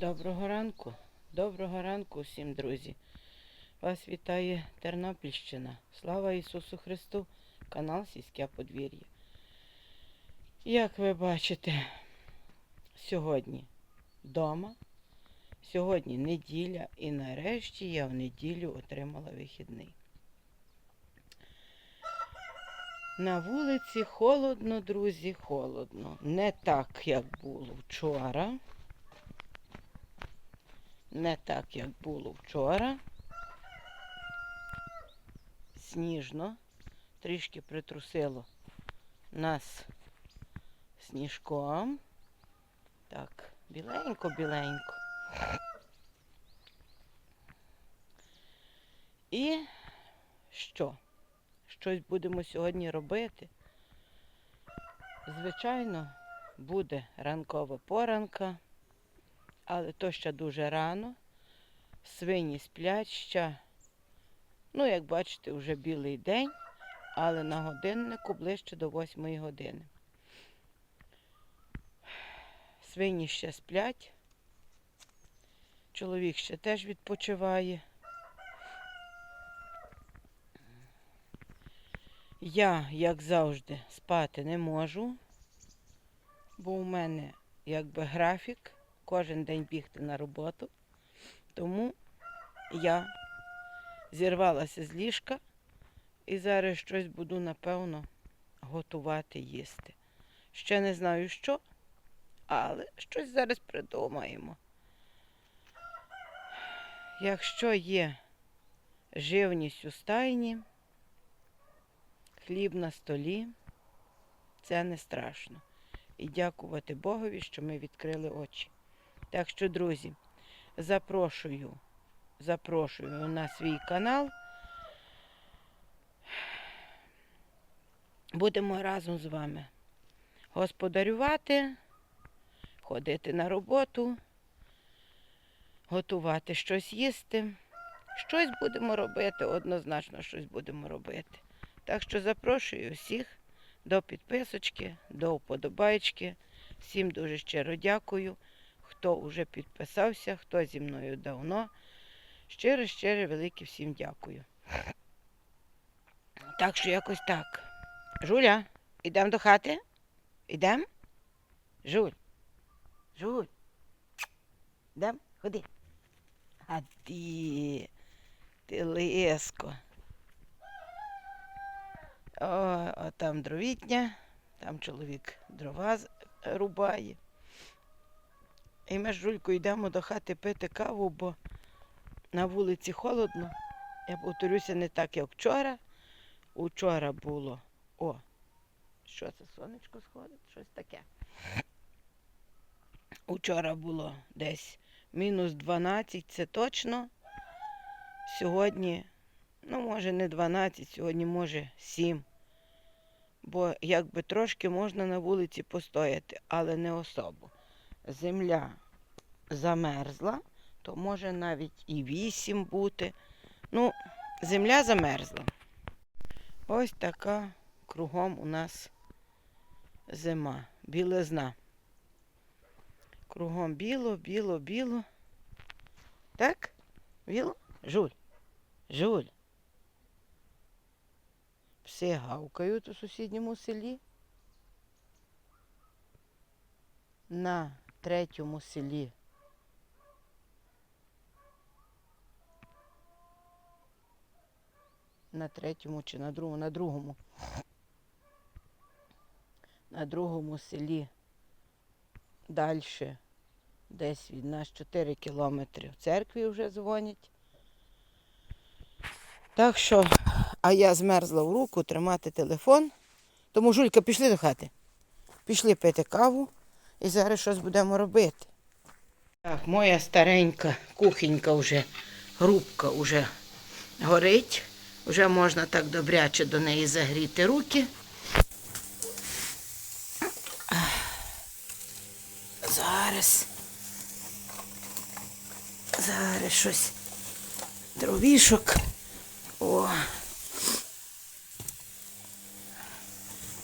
Доброго ранку, доброго ранку всім, друзі. Вас вітає Тернопільщина. Слава Ісусу Христу, канал Сільське подвір'я. Як ви бачите, сьогодні вдома, сьогодні неділя і нарешті я в неділю отримала вихідний. На вулиці холодно, друзі, холодно. Не так, як було вчора. Не так, як було вчора. Сніжно. Трішки притрусило нас сніжком. Так, біленько-біленько. І що? Щось будемо сьогодні робити. Звичайно, буде ранкова поранка, але то ще дуже рано. Свині сплять ще. Ну, як бачите, вже білий день, але на годиннику ближче до 8 години. Свині ще сплять. Чоловік ще теж відпочиває. Я, як завжди, спати не можу, бо у мене якби графік кожен день бігти на роботу. Тому я зірвалася з ліжка і зараз щось буду, напевно, готувати їсти. Ще не знаю що, але щось зараз придумаємо. Якщо є живність у стайні, хліб на столі, це не страшно. І дякувати Богові, що ми відкрили очі. Так що, друзі, запрошую, запрошую на свій канал. Будемо разом з вами господарювати, ходити на роботу, готувати щось їсти. Щось будемо робити, однозначно щось будемо робити. Так що запрошую всіх до підписочки, до вподобайки. Всім дуже щиро дякую, хто вже підписався, хто зі мною давно. Щиро, щиро, велике всім дякую. Так що якось так. Жуля, йдемо до хати? Йдемо? Жуль. Жуль. Йдемо? Ходи. А ти, ти лиско. О, а там дровітня, там чоловік дрова рубає. І ми з Жулькою йдемо до хати пити каву, бо на вулиці холодно. Я повторюся, не так, як вчора. Учора було. О, що це сонечко сходить? Щось таке. Учора було десь мінус 12, це точно. Сьогодні, ну, може, не 12, сьогодні, може, 7. Бо якби трошки можна на вулиці постояти, але не особо. Земля замерзла, то може навіть і 8 бути. Ну, земля замерзла. Ось така кругом у нас зима, білизна. Кругом біло, біло, біло. Так? Біло? Жуль. Жуль. Пси гавкають у сусідньому селі. На третьому селі. На третьому чи на другому? На другому. На другому селі далі, десь від нас 4 кілометри в церкві вже дзвонять. Так що, а я змерзла в руку тримати телефон. Тому, Жулька, пішли до хати. Пішли пити каву і зараз щось будемо робити. Так, моя старенька кухонька вже, грубка вже горить. Вже можна так добряче до неї загріти руки. Зараз. Зараз щось. Дровішок. О.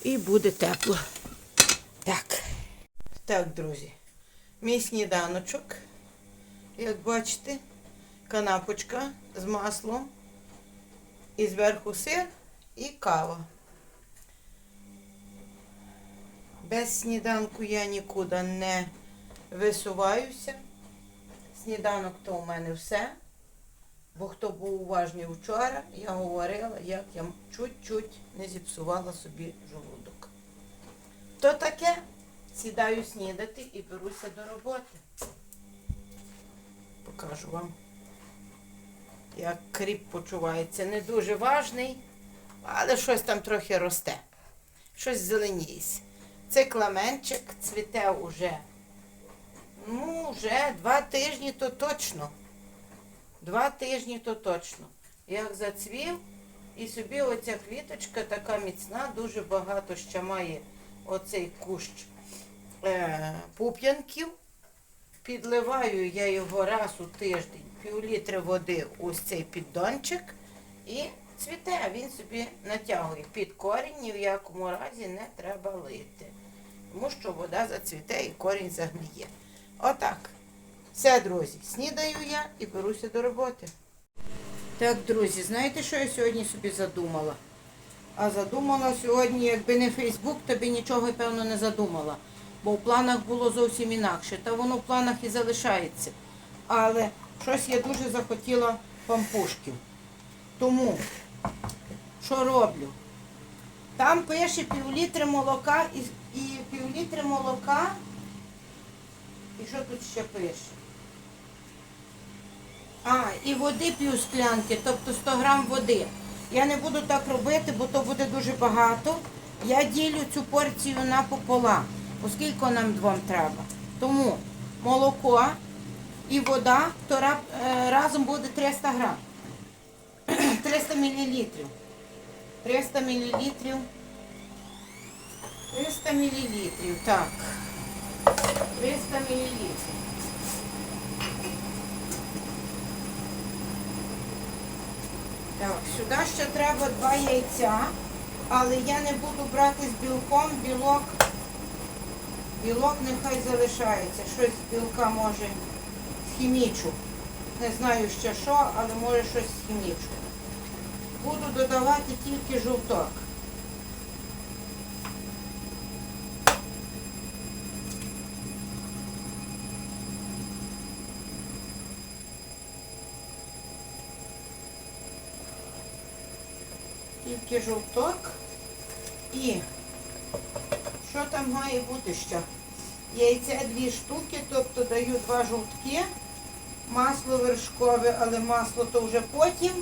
І буде тепло. Так. Так, друзі. Мій сніданочок Як бачите, канапочка з маслом. І зверху сир і кава. Без сніданку я нікуди не висуваюся. Сніданок то у мене все. Бо хто був уважний вчора, я говорила, як я чуть-чуть не зіпсувала собі жолудок. То таке, сідаю снідати і беруся до роботи. Покажу вам, як кріп почувається. Не дуже важний, але щось там трохи росте. Щось зеленіється. Це кламенчик цвіте уже. Ну, вже два тижні то точно. Два тижні то точно. Як зацвів, і собі оця квіточка така міцна, дуже багато ще має оцей кущ пуп'янків. Підливаю я його раз у тиждень, пів літри води ось цей піддончик і цвіте, він собі натягує під корінь, ні в якому разі не треба лити. Тому що вода зацвіте і корінь загниє. Отак. Все, друзі, снідаю я і беруся до роботи. Так, друзі, знаєте, що я сьогодні собі задумала? А задумала сьогодні, якби не Фейсбук, то би нічого, певно, не задумала. Бо в планах було зовсім інакше. Та воно в планах і залишається. Але щось я дуже захотіла пампушків. Тому, що роблю? Там пише півлітри молока і, і півлітри молока. І що тут ще пише? А, і води пів склянки, тобто 100 грам води. Я не буду так робити, бо то буде дуже багато. Я ділю цю порцію напополам, оскільки нам двом треба. Тому молоко і вода то е, разом буде 300 грам. 300 мілілітрів. 300 мілілітрів. 300 мілілітрів, так. 300 мілілітрів. Так, сюди ще треба два яйця, але я не буду брати з білком, білок, білок нехай залишається. Щось з білка може схімічу. Не знаю ще що, але може щось схімічу. Буду додавати тільки жовток. Тільки жовток. І там має бути ще? Яйця дві штуки, тобто даю два жовтки, масло вершкове, але масло то вже потім,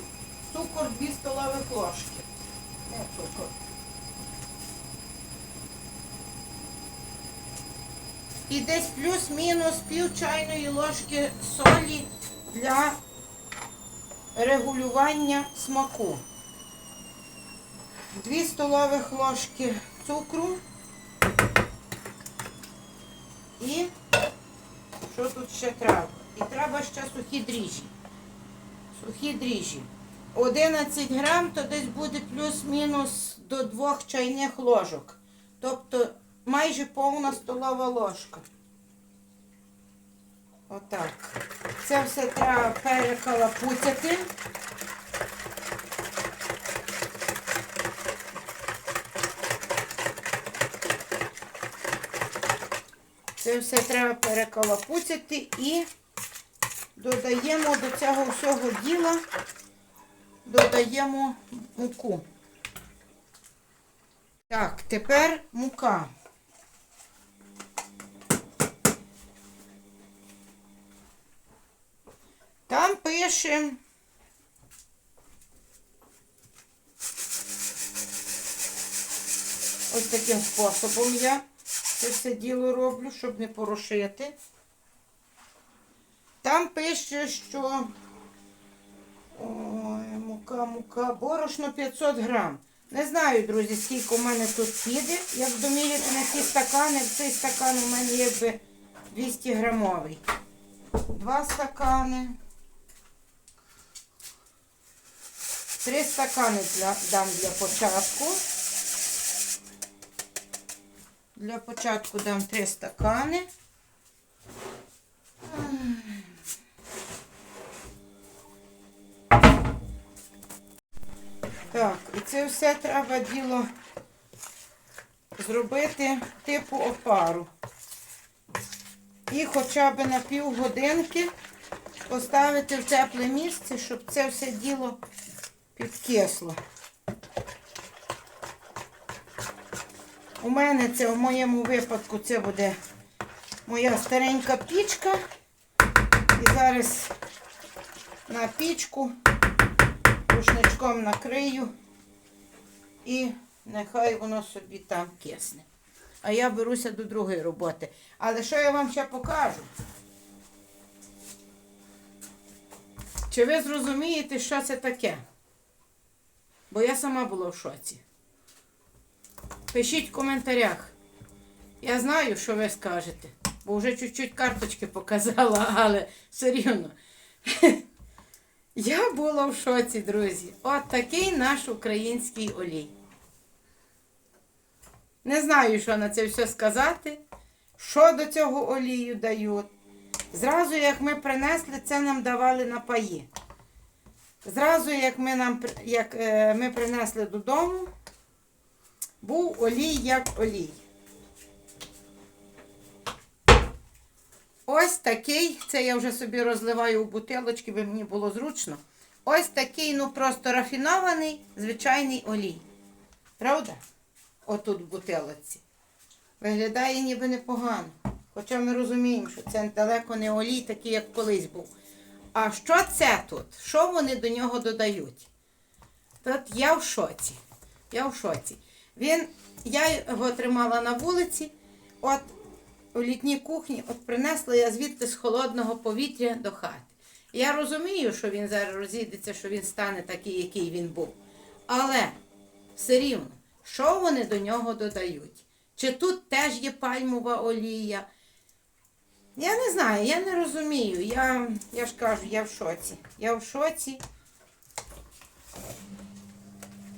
цукор 2 столових ложки. Не цукор. І десь плюс-мінус пів чайної ложки солі для регулювання смаку. 2 столових ложки цукру. І що тут ще треба? І треба ще сухі дріжджі. Сухі дріжджі. 11 грам, то десь буде плюс-мінус до 2 чайних ложок. Тобто майже повна столова ложка. Отак. Це все треба перекалапуцяти. Це все треба перекалапуцяти і додаємо до цього всього діла, додаємо муку. Так, тепер мука. Там пише. Ось таким способом я це все діло роблю, щоб не порошити. Там пише, що ой, мука, мука, борошно 500 грам. Не знаю, друзі, скільки у мене тут піде. Як доміряти на ці стакани, цей стакан у мене якби 200 грамовий. Два стакани. Три стакани для, дам для початку. Для початку дам 3 стакани. Так, і це все треба діло зробити типу опару. І хоча б на півгодинки поставити в тепле місце, щоб це все діло підкисло. У мене це в моєму випадку це буде моя старенька пічка. І зараз на пічку рушничком накрию і нехай воно собі там кисне. А я беруся до другої роботи. Але що я вам ще покажу? Чи ви зрозумієте, що це таке? Бо я сама була в шоці. Пишіть в коментарях. Я знаю, що ви скажете, бо вже чуть-чуть карточки показала, але все рівно. Я була в шоці, друзі. От такий наш український олій. Не знаю, що на це все сказати. Що до цього олію дають. Зразу, як ми принесли, це нам давали на паї. Зразу, як ми, нам, як, е, ми принесли додому, був олій як олій. Ось такий, це я вже собі розливаю у бутилочки, бо мені було зручно. Ось такий, ну просто рафінований, звичайний олій. Правда? Отут в бутилочці. Виглядає ніби непогано. Хоча ми розуміємо, що це далеко не олій, такий, як колись був. А що це тут? Що вони до нього додають? Тут я в шоці. Я в шоці. Він, я його тримала на вулиці, от у літній кухні, от принесла я звідти з холодного повітря до хати. Я розумію, що він зараз розійдеться, що він стане такий, який він був. Але все рівно, що вони до нього додають? Чи тут теж є пальмова олія? Я не знаю, я не розумію. Я, я ж кажу, я в шоці. Я в шоці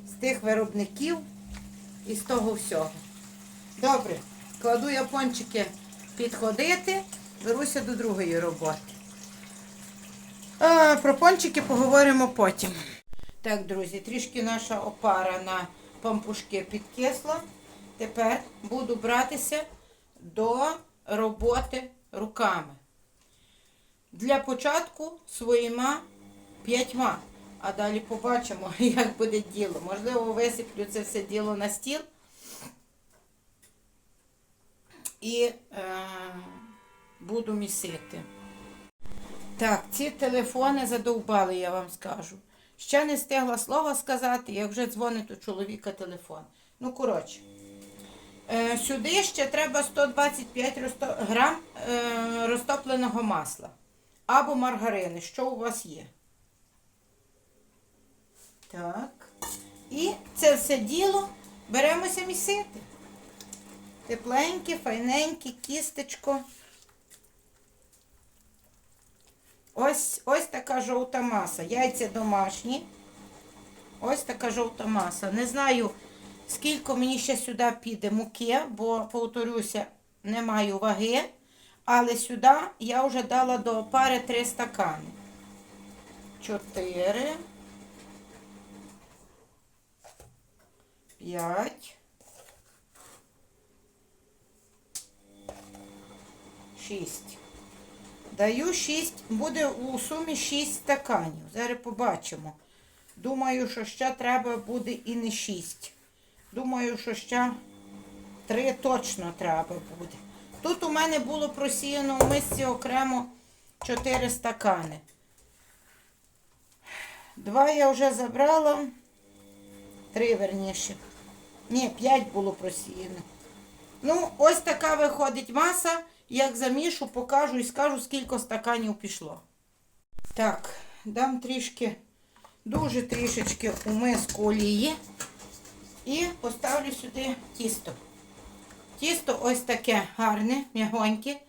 з тих виробників і з того всього. Добре, кладу я пончики підходити, беруся до другої роботи. А, про пончики поговоримо потім. Так, друзі, трішки наша опара на пампушки підкисла. Тепер буду братися до роботи руками. Для початку своїма п'ятьма. А далі побачимо, як буде діло. Можливо, висиплю це все діло на стіл. І е, буду місити. Так, ці телефони задовбали, я вам скажу. Ще не встигла слова сказати, як вже дзвонить у чоловіка телефон. Ну, коротше. Е, сюди ще треба 125 розто... грам е, розтопленого масла. Або маргарини, що у вас є. Так. І це все діло беремося місити. Тепленьке, файненьке, кістечко. Ось, ось така жовта маса. Яйця домашні. Ось така жовта маса. Не знаю, скільки мені ще сюди піде муки, бо, повторюся, не маю ваги. Але сюди я вже дала до опари 3 стакани. 4. 5. 6. Даю 6, буде у сумі 6 стаканів. Зараз побачимо. Думаю, що ще треба буде і не 6. Думаю, що ще 3 точно треба буде. Тут у мене було просіяно в мисці окремо 4 стакани. Два я вже забрала. Три верніше. Ні, 5 було просіяно. Ну, ось така виходить маса. Як замішу, покажу і скажу, скільки стаканів пішло. Так, дам трішки, дуже трішечки у миску олії і поставлю сюди тісто. Тісто ось таке гарне, м'ягоньке,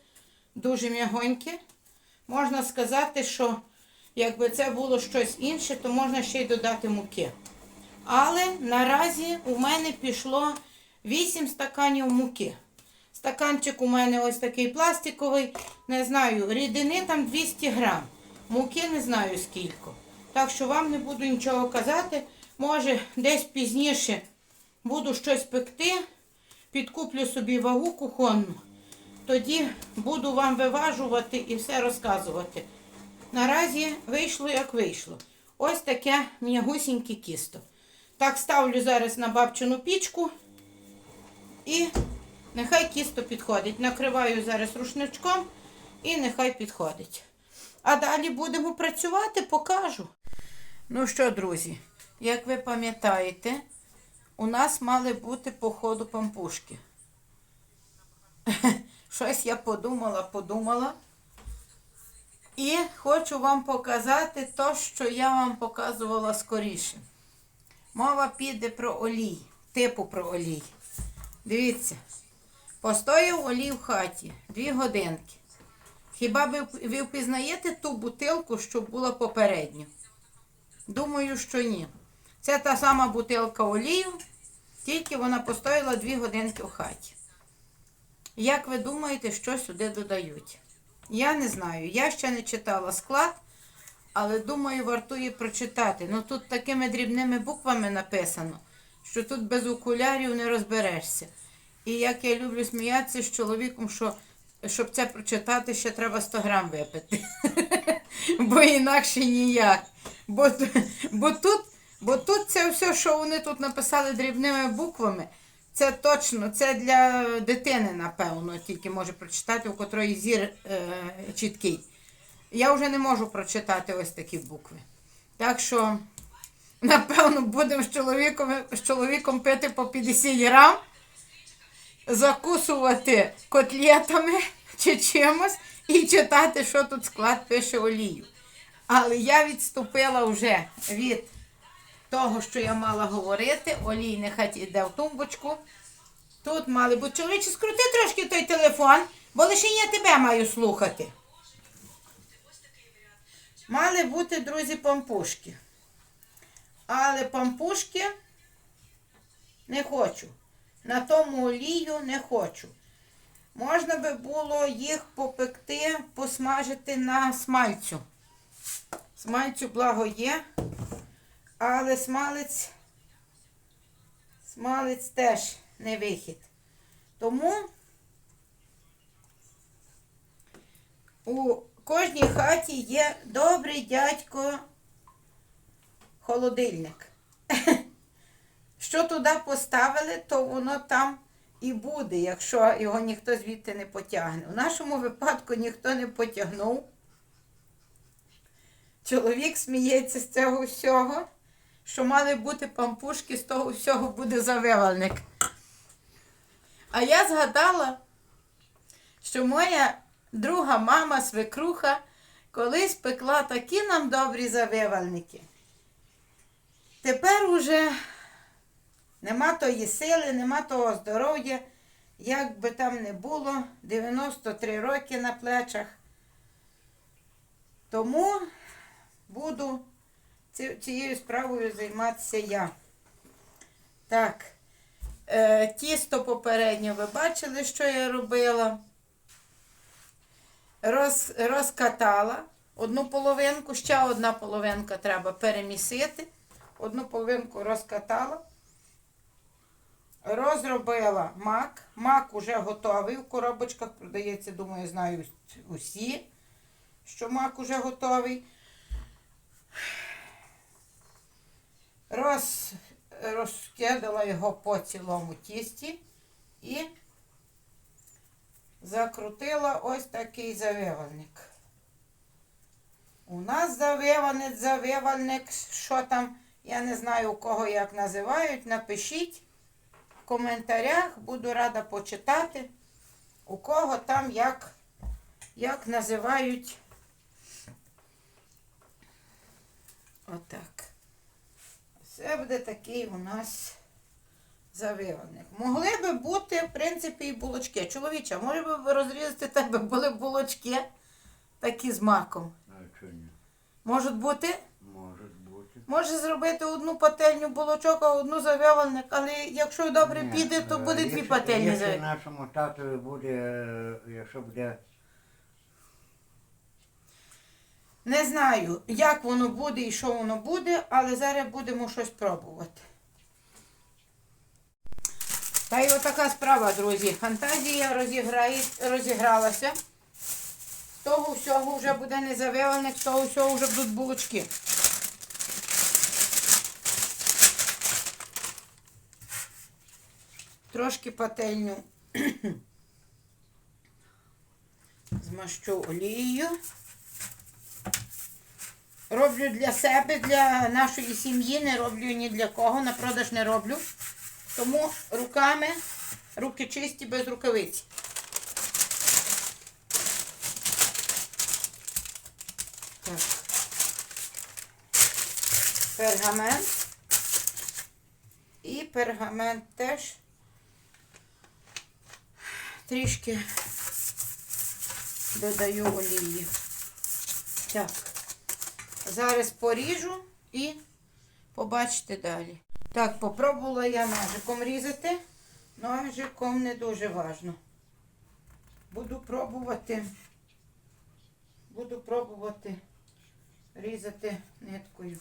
дуже м'ягоньке. Можна сказати, що якби це було щось інше, то можна ще й додати муки. Але наразі у мене пішло 8 стаканів муки. Стаканчик у мене ось такий пластиковий. Не знаю, рідини там 200 грам. Муки не знаю скільки. Так що вам не буду нічого казати, може, десь пізніше буду щось пекти, підкуплю собі вагу кухонну, тоді буду вам виважувати і все розказувати. Наразі вийшло, як вийшло. Ось таке м'ягусіньке кісто. Так ставлю зараз на бабчину пічку і нехай кісто підходить. Накриваю зараз рушничком і нехай підходить. А далі будемо працювати, покажу. Ну що, друзі, як ви пам'ятаєте, у нас мали бути по ходу пампушки. Щось я подумала, подумала. І хочу вам показати те, що я вам показувала скоріше. Мова піде про олій, типу про олій. Дивіться, постояв олій в хаті дві годинки. Хіба ви, ви впізнаєте ту бутилку, що була попередньо? Думаю, що ні. Це та сама бутилка олію, тільки вона постояла дві годинки в хаті. Як ви думаєте, що сюди додають? Я не знаю. Я ще не читала склад, але думаю, вартує прочитати. Ну тут такими дрібними буквами написано, що тут без окулярів не розберешся. І як я люблю сміятися з чоловіком, що щоб це прочитати, ще треба 100 грам випити. Бо інакше ніяк. Бо, бо, тут, бо тут це все, що вони тут написали дрібними буквами, це точно, це для дитини, напевно, тільки може прочитати, у котрої зір е, чіткий. Я вже не можу прочитати ось такі букви. Так що, напевно, будемо з чоловіком, з чоловіком пити по 50 грам закусувати котлетами чи чимось і читати, що тут склад пише олію. Але я відступила вже від того, що я мала говорити. Олій нехай йде в тумбочку. Тут мали бути чоловіче, скрути трошки той телефон, бо лише я тебе маю слухати. Мали бути, друзі, пампушки. Але пампушки не хочу. На тому олію не хочу. Можна би було їх попекти, посмажити на смальцю. Смальцю благо є, але смалець, смалець теж не вихід. Тому у кожній хаті є добрий дядько холодильник. Що туди поставили, то воно там і буде, якщо його ніхто звідти не потягне. У нашому випадку ніхто не потягнув. Чоловік сміється з цього всього, що мали бути пампушки, з того всього буде завивальник. А я згадала, що моя друга мама, свекруха, колись пекла такі нам добрі завивальники. Тепер уже Нема тої сили, нема того здоров'я, як би там не було, 93 роки на плечах. Тому буду цією справою займатися я. Так, е, тісто попередньо ви бачили, що я робила. Роз, розкатала одну половинку, ще одна половинка треба перемісити. Одну половинку розкатала. Розробила мак. Мак уже готовий. В коробочках продається, думаю, знають усі, що мак уже готовий. Роз, розкидала його по цілому тісті і закрутила ось такий завивальник. У нас завиванець, завивальник, що там, я не знаю, у кого як називають, напишіть в коментарях, буду рада почитати, у кого там як, як називають. Отак. Це буде такий у нас завиваник. Могли би бути, в принципі, і булочки. Чоловіча, може би ви розрізати тебе були булочки такі з маком. А що ні? Можуть бути? Може бути. Може зробити одну пательню булочок, а одну завивальник, але якщо добре Ні, піде, то е, буде дві якщо- пательні Якщо завивальники. нашому татові буде, е, якщо буде Не знаю, як воно буде і що воно буде, але зараз будемо щось пробувати. Та й отака справа, друзі. Фантазія розігралася. З того всього вже буде не завивальник, з того всього вже будуть булочки. Трошки пательню змащу олією. Роблю для себе, для нашої сім'ї, не роблю ні для кого, на продаж не роблю. Тому руками, руки чисті без рукавиць. Так. Пергамент. І пергамент теж трішки додаю олії. Так. Зараз поріжу і побачите далі. Так, попробувала я ножиком різати. Ножиком не дуже важно. Буду пробувати. Буду пробувати різати ниткою.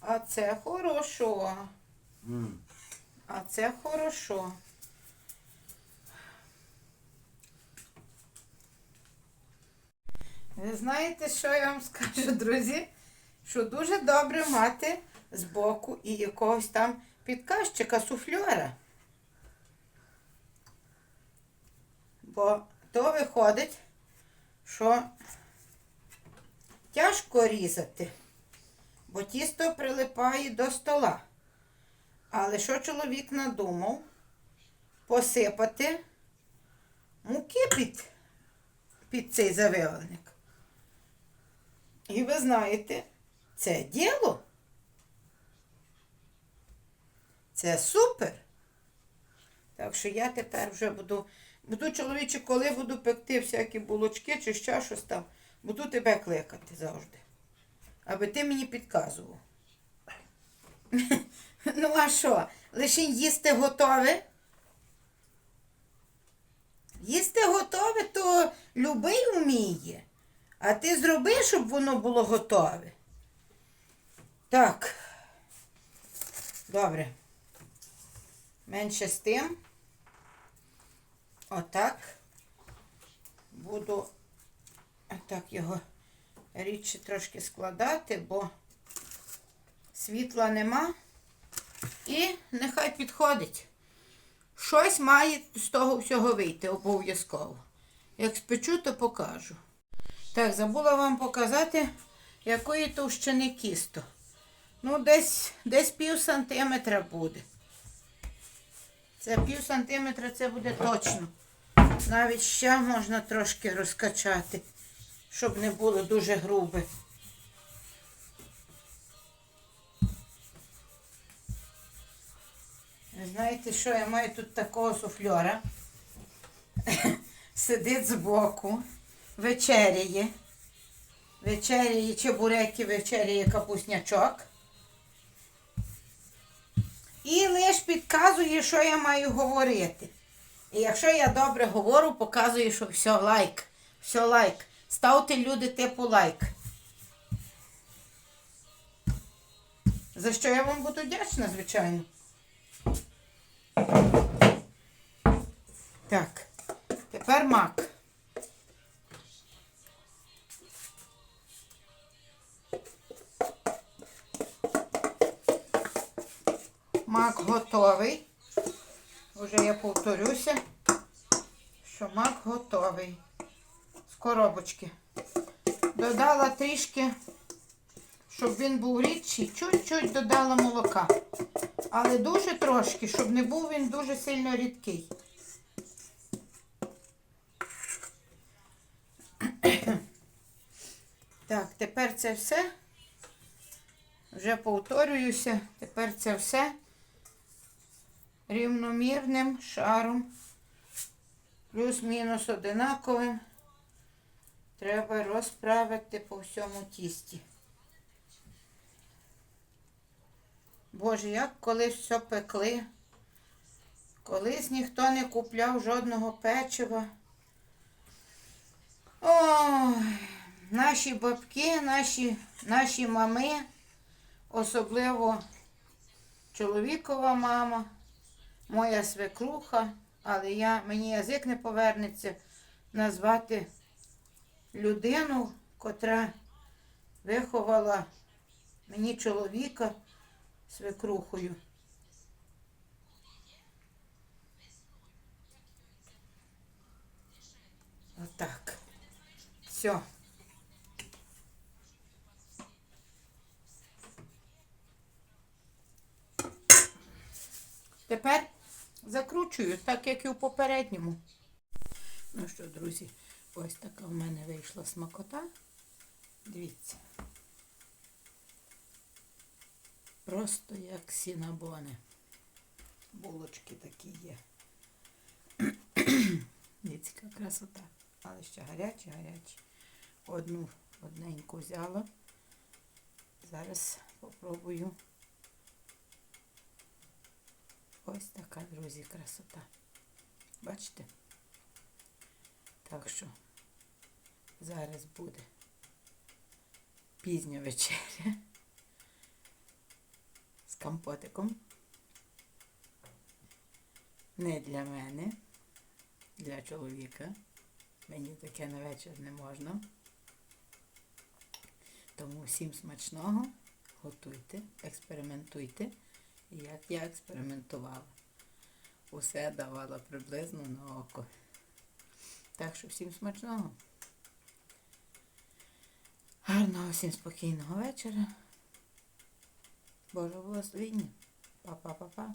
А це хорошо. А це хорошо. Ви знаєте, що я вам скажу, друзі? Що дуже добре мати збоку і якогось там підказчика, суфльора. Бо то виходить, що тяжко різати, бо тісто прилипає до стола. Але що чоловік надумав? Посипати муки під, під цей завивальник. І ви знаєте, це діло. Це супер. Так що я тепер вже буду, буду чоловіче, коли буду пекти всякі булочки чи ще щось там, буду тебе кликати завжди. Аби ти мені підказував. Ну, а що? Лише їсти готове? Їсти готове, то любий вміє. А ти зроби, щоб воно було готове. Так. Добре. Менше з тим. Отак. Буду отак його рідше трошки складати, бо світла нема. І нехай підходить. Щось має з того всього вийти обов'язково. Як спечу, то покажу. Так, забула вам показати, якої товщини кісто. Ну, десь, десь пів сантиметра буде. Це пів сантиметра це буде точно. Навіть ще можна трошки розкачати, щоб не було дуже грубе. Знаєте, що я маю тут такого суфльора? Сидить збоку, вечеряє. Вечеряє чебуреки, вечеряє капуснячок. І лиш підказує, що я маю говорити. І якщо я добре говорю, показує, що все лайк. Все лайк. Ставте люди типу лайк. За що я вам буду вдячна, звичайно. Так, тепер мак. Мак готовий. Уже я повторюся, що мак готовий. З коробочки. Додала трішки, щоб він був рідший, чуть-чуть додала молока. Але дуже трошки, щоб не був він дуже сильно рідкий. Так, тепер це все. Вже повторююся, тепер це все рівномірним шаром, плюс-мінус одинаковим. Треба розправити по всьому тісті. Боже, як колись все пекли. Колись ніхто не купляв жодного печива. Ой, наші бабки, наші, наші мами, особливо чоловікова мама, моя свекруха, але я, мені язик не повернеться назвати людину, котра виховала мені чоловіка свекрухою. Отак. Все. Тепер закручую, так як і у попередньому. Ну що, друзі, ось така в мене вийшла смакота. Дивіться. Просто як сінабони. Булочки такі є. Дивіться, красота. Але ще гарячі, гарячі. Одну одненьку взяла. Зараз попробую. Ось така, друзі, красота. Бачите? Так що зараз буде пізня вечеря з компотиком. Не для мене, для чоловіка. Мені таке на вечір не можна. Тому всім смачного, готуйте, експериментуйте, як я експериментувала. Усе давала приблизно на око. Так що всім смачного. Гарного всім спокійного вечора. Боже благословіння. Па-па-па-па.